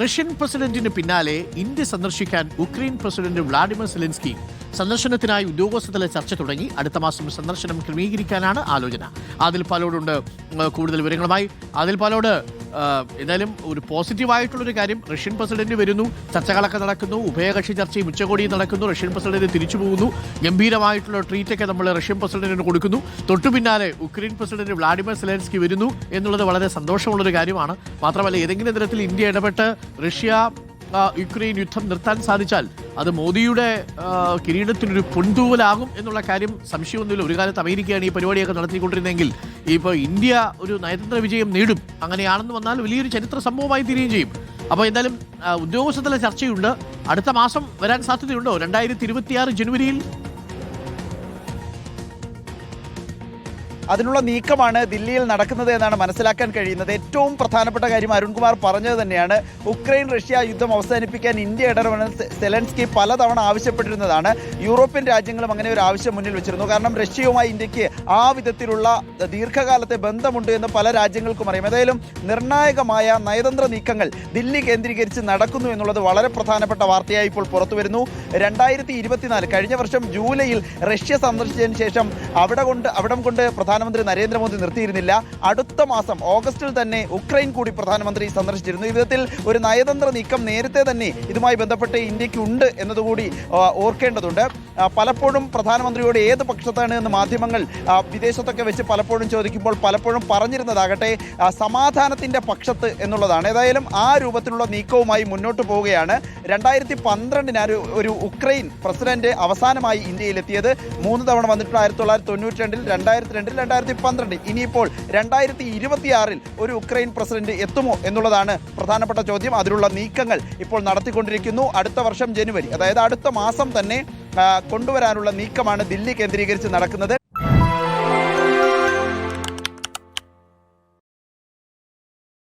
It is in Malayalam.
റഷ്യൻ പ്രസിഡന്റിന് പിന്നാലെ ഇന്ത്യ സന്ദർശിക്കാൻ ഉക്രൈൻ പ്രസിഡന്റ് വ്ളാഡിമിർ സെലൻസ്കി സന്ദർശനത്തിനായി ഉദ്യോഗസ്ഥതല ചർച്ച തുടങ്ങി. അടുത്ത മാസം സന്ദർശനം ക്രമീകരിക്കാനാണ് ആലോചന. അതിൽ പാലോടുണ്ട്. കൂടുതൽ വിവരങ്ങളുമായി ആദിൽ പാലോട്. എന്തായാലും ഒരു പോസിറ്റീവായിട്ടുള്ളൊരു കാര്യം. റഷ്യൻ പ്രസിഡന്റ് വരുന്നു ചർച്ചകളൊക്കെ നടക്കുന്നു ഉഭയകക്ഷി ചർച്ചയും ഉച്ചകോടിയും നടക്കുന്നു റഷ്യൻ പ്രസിഡന്റ് തിരിച്ചു പോകുന്നു. ഗംഭീരമായിട്ടുള്ള ട്രീറ്റൊക്കെ നമ്മൾ റഷ്യൻ പ്രസിഡന്റിന് കൊടുക്കുന്നു. തൊട്ടു പിന്നാലെ ഉക്രൈൻ പ്രസിഡന്റ് വ്ളാഡിമിർ സെലൻസ്കി വരുന്നു എന്നുള്ളത് വളരെ സന്തോഷമുള്ളൊരു കാര്യമാണ്. മാത്രമല്ല ഏതെങ്കിലും തരത്തിൽ ഇന്ത്യ ഇടപെട്ട് റഷ്യ യുക്രൈൻ യുദ്ധം നിർത്താൻ സാധിച്ചാൽ അത് മോദിയുടെ കിരീടത്തിനൊരു പൊൻതൂവലാകും എന്നുള്ള കാര്യം സംശയമൊന്നുമില്ല. ഒരു കാലത്ത് അമേരിക്കയാണ് ഈ പരിപാടിയൊക്കെ നടത്തിക്കൊണ്ടിരുന്നെങ്കിൽ ഇപ്പോൾ ഇന്ത്യ ഒരു നയതന്ത്ര വിജയം നേടും. അങ്ങനെയാണെന്ന് വന്നാൽ വലിയൊരു ചരിത്ര സംഭവമായി തീരുകയും ചെയ്യും. അപ്പോൾ എന്തായാലും ഉദ്യോഗസ്ഥതല ചർച്ചയുണ്ട്. അടുത്ത മാസം വരാൻ സാധ്യതയുണ്ടോ? രണ്ടായിരത്തി ഇരുപത്തിയാറ് ജനുവരിയിൽ അതിനുള്ള നീക്കമാണ് ദില്ലിയിൽ നടക്കുന്നത് എന്നാണ് മനസ്സിലാക്കാൻ കഴിയുന്നത്. ഏറ്റവും പ്രധാനപ്പെട്ട കാര്യം അരുൺകുമാർ പറഞ്ഞത് തന്നെയാണ്. ഉക്രൈൻ റഷ്യ യുദ്ധം അവസാനിപ്പിക്കാൻ ഇന്ത്യ ഇടപെടണമെന്ന് സെലൻസ്കി പലതവണ ആവശ്യപ്പെട്ടിരുന്നതാണ്. യൂറോപ്യൻ രാജ്യങ്ങളും അങ്ങനെ ഒരു ആവശ്യം മുന്നിൽ വെച്ചിരുന്നു. കാരണം റഷ്യയുമായി ഇന്ത്യയ്ക്ക് ആ വിധത്തിലുള്ള ദീർഘകാലത്തെ ബന്ധമുണ്ട് എന്ന് പല രാജ്യങ്ങൾക്കും അറിയാം. ഏതായാലും നിർണായകമായ നയതന്ത്ര നീക്കങ്ങൾ ദില്ലി കേന്ദ്രീകരിച്ച് നടക്കുന്നു എന്നുള്ളത് വളരെ പ്രധാനപ്പെട്ട വാർത്തയായി ഇപ്പോൾ പുറത്തു വരുന്നു. രണ്ടായിരത്തി കഴിഞ്ഞ വർഷം ജൂലൈയിൽ റഷ്യ സന്ദർശിച്ചതിന് ശേഷം അവിടെ കൊണ്ട് അവിടം കൊണ്ട് പ്രധാനമന്ത്രി നരേന്ദ്രമോദി നിർത്തിയിരുന്നില്ല. അടുത്ത മാസം ഓഗസ്റ്റിൽ തന്നെ ഉക്രൈൻ കൂടി പ്രധാനമന്ത്രി സന്ദർശിച്ചിരുന്നു. വിധത്തിൽ ഒരു നയതന്ത്ര നീക്കം നേരത്തെ തന്നെ ഇതുമായി ബന്ധപ്പെട്ട് ഇന്ത്യയ്ക്കുണ്ട് എന്നതുകൂടി ഓർക്കേണ്ടതുണ്ട്. പലപ്പോഴും പ്രധാനമന്ത്രിയോട് ഏത് പക്ഷത്താണ് എന്ന് മാധ്യമങ്ങൾ വിദേശത്തൊക്കെ വെച്ച് പലപ്പോഴും ചോദിക്കുമ്പോൾ പലപ്പോഴും പറഞ്ഞിരുന്നതാകട്ടെ സമാധാനത്തിന്റെ പക്ഷത്ത് എന്നുള്ളതാണ്. ഏതായാലും ആ രൂപത്തിലുള്ള നീക്കവുമായി മുന്നോട്ട് പോവുകയാണ്. രണ്ടായിരത്തി പന്ത്രണ്ടിന് ഒരു ഉക്രൈൻ പ്രസിഡന്റ് അവസാനമായി ഇന്ത്യയിലെത്തിയത്. മൂന്ന് തവണ വന്നിട്ടുണ്ട് ആയിരത്തി തൊള്ളായിരത്തി തൊണ്ണൂറ്റി രണ്ടിൽ രണ്ടായിരത്തി രണ്ടിൽ രണ്ടായിരത്തി പന്ത്രണ്ടിൽ ഇനിയിപ്പോൾ രണ്ടായിരത്തി ഇരുപത്തിയാറിൽ ഒരു ഉക്രൈൻ പ്രസിഡന്റ് എത്തുമോ എന്നുള്ളതാണ് പ്രധാനപ്പെട്ട ചോദ്യം. അതിനുള്ള നീക്കങ്ങൾ ഇപ്പോൾ നടത്തിക്കൊണ്ടിരിക്കുന്നു. അടുത്ത വർഷം ജനുവരി അതായത് അടുത്ത മാസം തന്നെ കൊണ്ടുവരാനുള്ള നീക്കമാണ് ദില്ലി കേന്ദ്രീകരിച്ച് നടക്കുന്നത്.